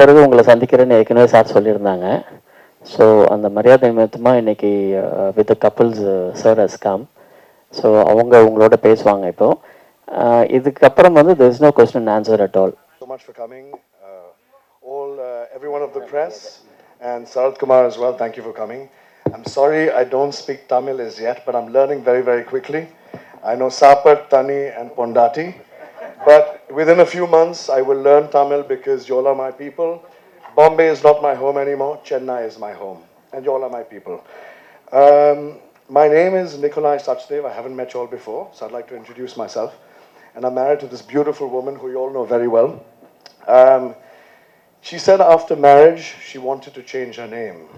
பிறகு உங்களை சந்திக்கிறேன்னு ஏற்கனவே சார் சொல்லியிருந்தாங்க ஸோ அந்த மரியாதை நிமித்தமாக இன்னைக்கு with couples sir has come so அவங்க உங்களோட பேசுவாங்க இப்போ இதுக்கப்புறம் வந்து there is no question answer at all all so much for coming. Uh, all, uh, everyone of the press, and Sarath Kumar as well, thank you for coming. I'm sorry I don't speak Tamil as yet, but I'm learning very, very quickly. I know Sapat, Tani, and Pondati, but within a few months I will learn Tamil because you all are my people. Bombay is not my home anymore, Chennai is my home, and you all are my people. Um, my name is Nikolai Sachdev. I haven't met you all before, so I'd like to introduce myself. And I'm married to this beautiful woman who you all know very well. Um, she said after marriage she wanted to change her name.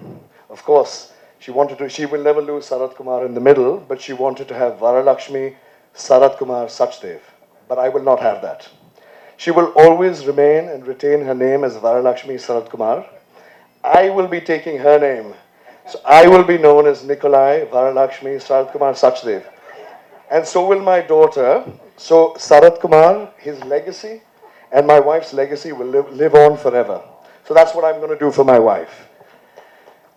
Of course, she wanted to. She will never lose Sarat Kumar in the middle, but she wanted to have Varalakshmi Sarat Kumar Sachdev. But I will not have that. She will always remain and retain her name as Varalakshmi Sarat Kumar. I will be taking her name. So I will be known as Nikolai Varalakshmi Sarat Kumar Sachdev. And so will my daughter. So Sarat Kumar, his legacy, and my wife's legacy will live, live on forever. So that's what I'm going to do for my wife.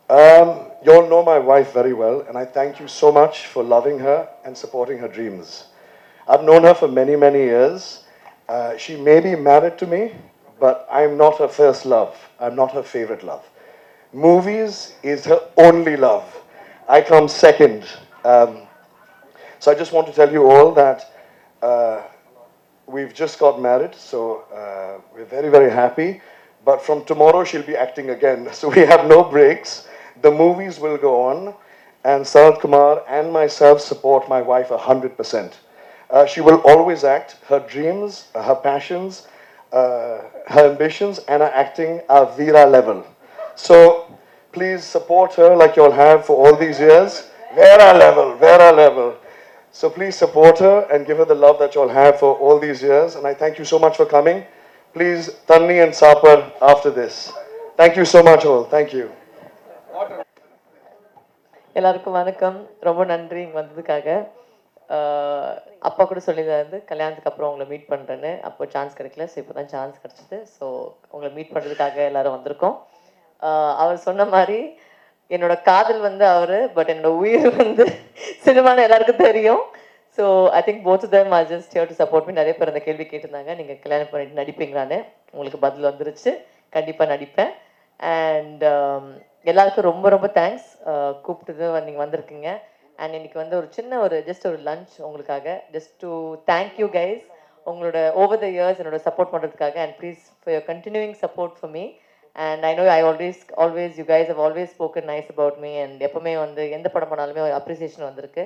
Um, you all know my wife very well, and I thank you so much for loving her and supporting her dreams. I've known her for many, many years. Uh, she may be married to me, but I'm not her first love. I'm not her favorite love. Movies is her only love. I come second. Um, so I just want to tell you all that uh, we've just got married, so uh, we're very, very happy. But from tomorrow, she'll be acting again. So we have no breaks. The movies will go on, and Sarath Kumar and myself support my wife 100%. Uh, she will always act. Her dreams, uh, her passions, uh, her ambitions, and her acting are Veera level. So please support her like you all have for all these years. Vera level, Vera level. So please support her and give her the love that you all have for all these years. And I thank you so much for coming. Please, Tanni and Sapar after this. Thank you so much all. Thank you. எல்லாருக்கும் வணக்கம் ரொம்ப நன்றி இங்கே வந்ததுக்காக ஆஹ் அப்பா கூட சொல்லியிருந்தாரு கல்யாணத்துக்கு அப்புறம் உங்களை மீட் பண்ணுறேன்னு அப்போ சான்ஸ் கிடைக்கல. ஸோ இப்போ தான் சான்ஸ் கிடச்சிது. ஸோ உங்களை மீட் பண்ணுறதுக்காக எல்லாரும் வந்திருக்கோம். அவர் சொன்ன மாதிரி என்னோட காதல் வந்து அவர் பட் என்னோட உயிர் வந்து சினிமான்னு எல்லாருக்கும் தெரியும். So I think both them are just here to support me நிறைய பேர் அந்த கேள்வி கேட்டிருந்தாங்க. நீங்கள் கல்யாணம் பண்ணிட்டு நடிப்பீங்களான்னு? உங்களுக்கு பதில் வந்துருச்சு. கண்டிப்பாக நடிப்பேன். அண்ட் um, எல்லாருக்கும் ரொம்ப ரொம்ப தேங்க்ஸ் கூப்பிட்டது நீங்கள் வந்திருக்கீங்க. அண்ட் இன்னைக்கு வந்து ஒரு சின்ன ஒரு ஜஸ்ட் ஒரு லஞ்ச் உங்களுக்காக. Just to thank you guys உங்களோட ஓவர் த இயர்ஸ் என்னோட சப்போர்ட் பண்ணுறதுக்காக and please for your continuing support for me and I know I always always you guys have always spoken nice about me and எப்பவுமே வந்து எந்த படம் பண்ணாலுமே ஒரு appreciation வந்திருக்கு.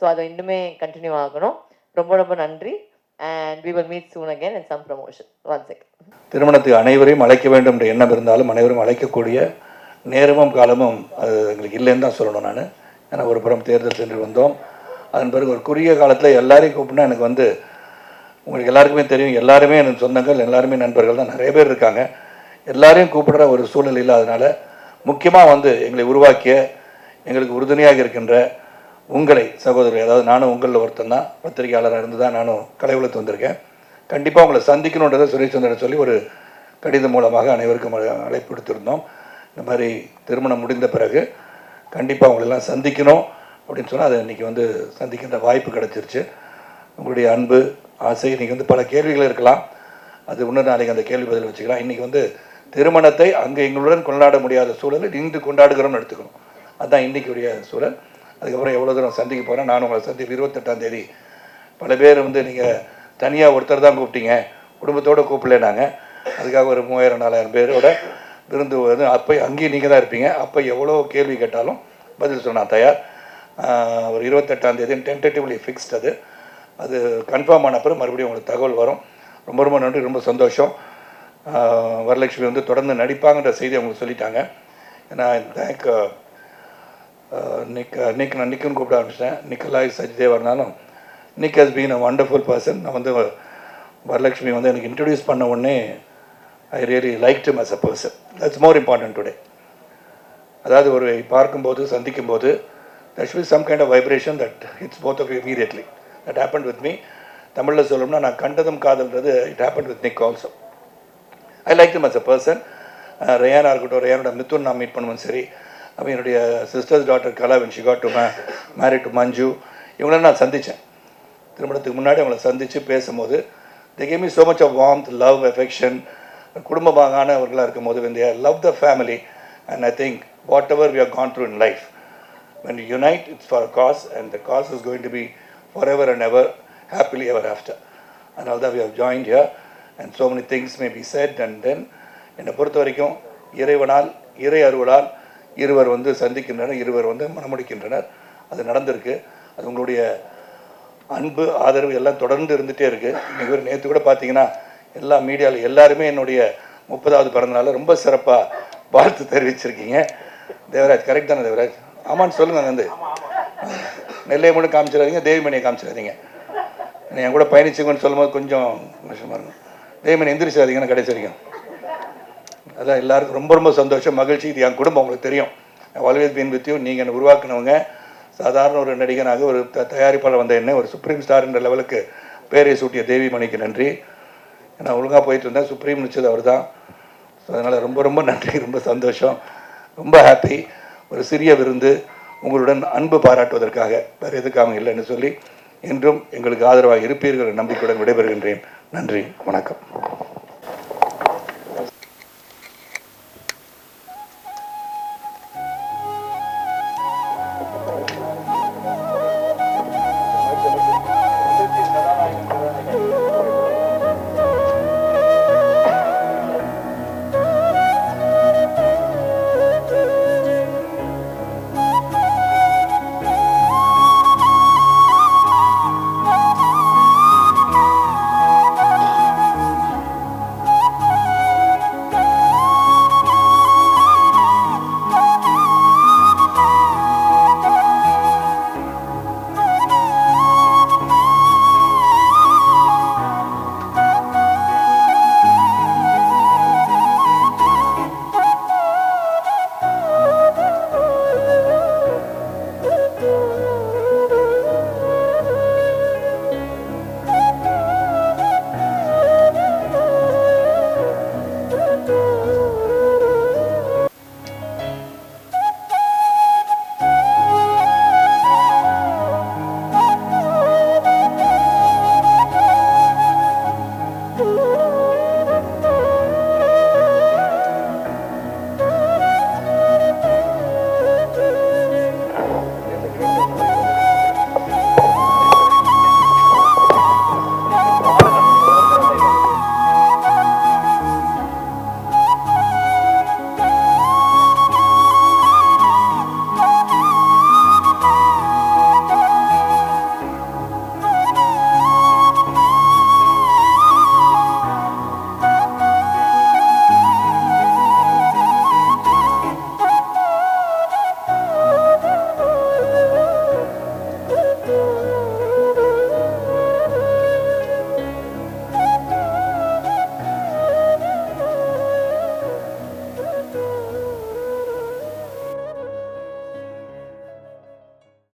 ஸோ அதை இன்னுமே கண்டினியூ ஆகணும். ரொம்ப ரொம்ப நன்றி. And we will meet soon again and some promotion one second திருமணத்துக்கு அனைவரையும் அழைக்க வேண்டும் என்ற எண்ணம் இருந்தாலும் அனைவரும் அழைக்கக்கூடிய நேரமும் காலமும் அது எங்களுக்கு இல்லைன்னு தான் சொல்லணும் நான். ஏன்னா ஒரு புறம் தேர்தல் சென்று வந்தோம். அதன் பிறகு ஒரு குறுகிய காலத்தில் எல்லாரையும் கூப்பிட்டா எனக்கு வந்து உங்களுக்கு எல்லாருக்குமே தெரியும் எல்லாருமே எனக்கு சொந்தங்கள் எல்லாருமே நண்பர்கள் தான் நிறைய பேர் இருக்காங்க. எல்லாரையும் கூப்பிடுற ஒரு சூழல் இல்லாதனால முக்கியமாக வந்து எங்களை உருவாக்கிய எங்களுக்கு உறுதுணையாக இருக்கின்ற உங்களை சகோதரர்கள் அதாவது நானும் உங்களில் ஒருத்தன் தான் பத்திரிகையாளராக இருந்து தான் நானும் கலைவுலத்து வந்திருக்கேன். கண்டிப்பாக உங்களை சந்திக்கணுன்றதை சுரேஷ் சந்திரன் சொல்லி ஒரு கடிதம் மூலமாக அனைவருக்கும் அழைப்பு கொடுத்துருந்தோம் இந்த மாதிரி திருமணம் முடிந்த பிறகு கண்டிப்பாக அவங்களெல்லாம் சந்திக்கணும் அப்படின்னு சொன்னால் அது இன்றைக்கி வந்து சந்திக்கின்ற வாய்ப்பு கிடச்சிருச்சு. உங்களுடைய அன்பு ஆசை இன்றைக்கி வந்து பல கேள்விகள் இருக்கலாம். அது இன்னும் நாளைக்கு அந்த கேள்வி பதில் வச்சுக்கலாம். இன்றைக்கி வந்து திருமணத்தை அங்கே எங்களுடன் கொண்டாட முடியாத சூழலில் இன்று கொண்டாடுகிறோம்னு எடுத்துக்கணும். அதுதான் இன்றைக்குரிய சூழல். அதுக்கப்புறம் எவ்வளோ தூரம் சந்திக்க போகிறேன் நான் உங்களை சந்திப்பு இருபத்தெட்டாம் தேதி. பல பேர் வந்து நீங்கள் தனியாக ஒருத்தர் தான் கூப்பிட்டீங்க. குடும்பத்தோடு கூப்பிடலனாங்க அதுக்காக ஒரு மூவாயிரம் நாலாயிரம் பேரோட விருந்து வந்து அப்போ அங்கேயும் நீங்கள் தான் இருப்பீங்க. அப்போ எவ்வளோ கேள்வி கேட்டாலும் பதில் சொன்னால் தயார். ஒரு இருபத்தெட்டாம் தேதி டென்டேட்டிவ்லி ஃபிக்ஸ்ட் அது. அது கன்ஃபார்ம் ஆன அப்புறம் மறுபடியும் உங்களுக்கு தகவல் வரும். ரொம்ப ரொம்ப நன்றி ரொம்ப சந்தோஷம். வரலட்சுமி வந்து தொடர்ந்து நடிப்பாங்கன்ற செய்தி அவங்களுக்கு சொல்லிட்டாங்க. ஏன்னா தேங்க் நிக் நிக் நான் நிக்குன்னு கூப்பிட ஆரம்பிச்சிட்டேன். நிக்கலாய் சஜ்தேவா இருந்தாலும் Nick has been a wonderful person நான் வந்து வரலட்சுமி வந்து எனக்கு இன்ட்ரடியூஸ் பண்ண உடனே I really like to as a person that's more important today அதாவது ஒரு பார்க்கும்போது சந்திக்கும்போது that should some kind of vibration that it's both of immediately that happen with me தமிழில் சொல்லணும்னா நான் கண்டதும் காதல்ன்றது it happen with Nick also I like them as a person ரேயானாக இருக்கட்டும் ரேயானோட மித்துன் நான் மீட் பண்ணுவோம் சரி. அப்போ என்னுடைய sister's daughter Kala when she got to marry to Manju இவங்கள நான் சந்தித்தேன் திருமணத்துக்கு முன்னாடி அவங்கள சந்தித்து பேசும்போது they came me so much of warmth love affection குடும்பமானவர்களாக இருக்கும் போது when love the family and I think whatever we are gone through in life when unite it's for cause and the cause is going to be forever and ever happily ever after அதனால தான் we have join here and so many things may be said and then என்னை பொறுத்த வரைக்கும் இறைவனால் இறை அருவலால் இருவர் வந்து சந்திக்கின்றனர் இருவர் வந்து மணமுடிக்கின்றனர் அது நடந்திருக்கு. அது உங்களுடைய அன்பு ஆதரவு எல்லாம் தொடர்ந்து இருந்துகிட்டே இருக்குது இன்னைக்கு ஒரு நேற்று கூட பார்த்தீங்கன்னா எல்லா மீடியாவில் எல்லாருமே என்னுடைய முப்பதாவது பிறந்தநாளில் ரொம்ப சிறப்பாக வாழ்த்து தெரிவிச்சிருக்கீங்க. தேவராஜ் கரெக்ட் தானே தேவராஜ்? ஆமான்னு சொல்லுங்க அங்கேருந்து வந்து நெல்லையை மட்டும் காமிச்சிடாதீங்க தேவிமணியை காமிச்சிடாதீங்க. நீ என் கூட பயணிச்சுங்கன்னு சொல்லும்போது கொஞ்சம் கஷ்டமாக இருக்கும். தேவிமணி எந்திரிச்சாதீங்கன்னு கடைசி வரைக்கும். அதான் எல்லாருக்கும் ரொம்ப ரொம்ப சந்தோஷம் மகிழ்ச்சி. இது என் குடும்பம் உங்களுக்கு தெரியும். ஆல்வேஸ் பீன் வித் நீங்கள் என்னை உருவாக்குனவங்க. சாதாரண ஒரு நடிகனாக ஒரு த தயாரிப்பாளர் வந்த என்ன ஒரு சுப்ரீம் ஸ்டார் என்ற லெவலுக்கு பேரை சூட்டிய தேவி மணிக்கு நன்றி. நான் ஒழுங்காக போயிட்டு இருந்தேன் சுப்ரீம் நிச்சது அவர் தான் ஸோ அதனால் ரொம்ப ரொம்ப நன்றி ரொம்ப சந்தோஷம். ரொம்ப ஹாப்பி ஒரு சிறிய விருந்து உங்களுடன் அன்பு பாராட்டுவதற்காக வேறு எதுக்காக இல்லைன்னு சொல்லி என்றும் எங்களுக்கு ஆதரவாக இருப்பீர்கள் நம்பிக்கையுடன் விடைபெறுகின்றேன். நன்றி வணக்கம்.